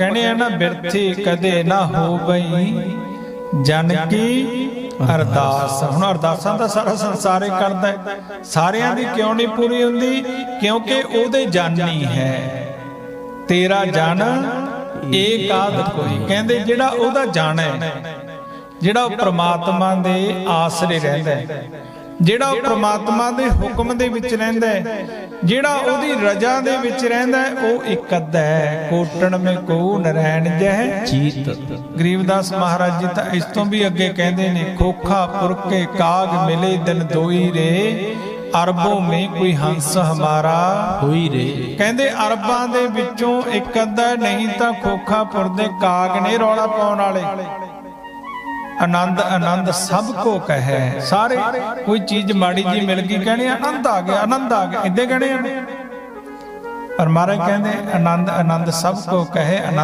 ਕਹਿੰਦੇ ਆ ਨਾ ਬਿਰਥੀ ਕਦੇ ਨਾ ਹੋ ਬਈ ਜਨ ਕੀ ਅਰਦਾਸ। ਹੁਣ ਅਰਦਾਸਾਂ ਤਾਂ ਸਾਰਾ ਸੰਸਾਰ ਹੀ ਕਰਦਾ। ਸਾਰਿਆਂ ਦੀ ਕਿਉਂ ਨਹੀਂ ਪੂਰੀ ਹੁੰਦੀ? ਕਿਉਂਕਿ ਉਹਦੇ ਜਾਨੀ ਹੈ ਤੇਰਾ ਜਨ ਏਕਾਦ ਕੋਈ। ਕਹਿੰਦੇ ਜਿਹੜਾ ਉਹਦਾ ਜਨ ਹੈ ਜਿਹੜਾ ਉਹ ਪ੍ਰਮਾਤਮਾ ਦੇ ਆਸਰੇ ਰਹਿੰਦਾ ਹੈ। ਜਿਹੜਾ ਉਹ ਪ੍ਰਮਾਤਮਾ ਦੇ ਹੁਕਮ ਦੇ ਵਿੱਚ ਰਹਿੰਦਾ ਹੈ, ਜਿਹੜਾ ਉਹਦੀ ਰਜ਼ਾ ਦੇ ਵਿੱਚ ਰਹਿੰਦਾ ਹੈ, ਉਹ ਇੱਕ ਹੈ। ਕੋਟਣ ਮੇ ਕੋ ਨਰੈਣ ਜਹ ਚੀਤ। ਗਰੀਬਦਾਸ ਮਹਾਰਾਜ ਜੀ ਤਾਂ ਇਸ ਤੋਂ ਵੀ ਅੱਗੇ ਕਹਿੰਦੇ ਨੇ, ਖੋਖਾ ਪੁਰਕੇ ਕਾਗ ਮਿਲੇ ਦਿਨ ਦੋਈ ਰੇ, ਅਰਬੋਂ ਮੇ ਕੋਈ ਹੰਸ ਹਮਾਰਾ ਹੋਈ ਰੇ। ਕਹਿੰਦੇ, ਅਰਬਾਂ ਦੇ ਵਿੱਚੋਂ ਇੱਕ ਅੱਧਾ ਨਹੀਂ ਤਾਂ ਖੋਖਾਪੁਰ ਦੇ ਕਾਗ ਨੇ ਰੌਲਾ ਪਾਉਣ ਵਾਲੇ। ਆਨੰਦ ਆਨੰਦ ਸਭ ਕੋ ਕਹੈ। ਸਾਰੇ ਕੋਈ ਚੀਜ਼ ਮਾੜੀ ਜੀ ਮਿਲ ਗਈ, ਕਹਿੰਦੇ ਆਨੰਦ ਆ ਗਿਆ, ਆਨੰਦ ਆ ਗਿਆ। ਇੱਦੇ ਕਹਿੰਦੇ ਆ। ਪਰ ਮਹਾਰਾਜ ਕਹਿੰਦੇ, ਆਨੰਦ ਆਨੰਦ ਸਭ ਕੋ ਕਹੈ, ਆਨੰਦ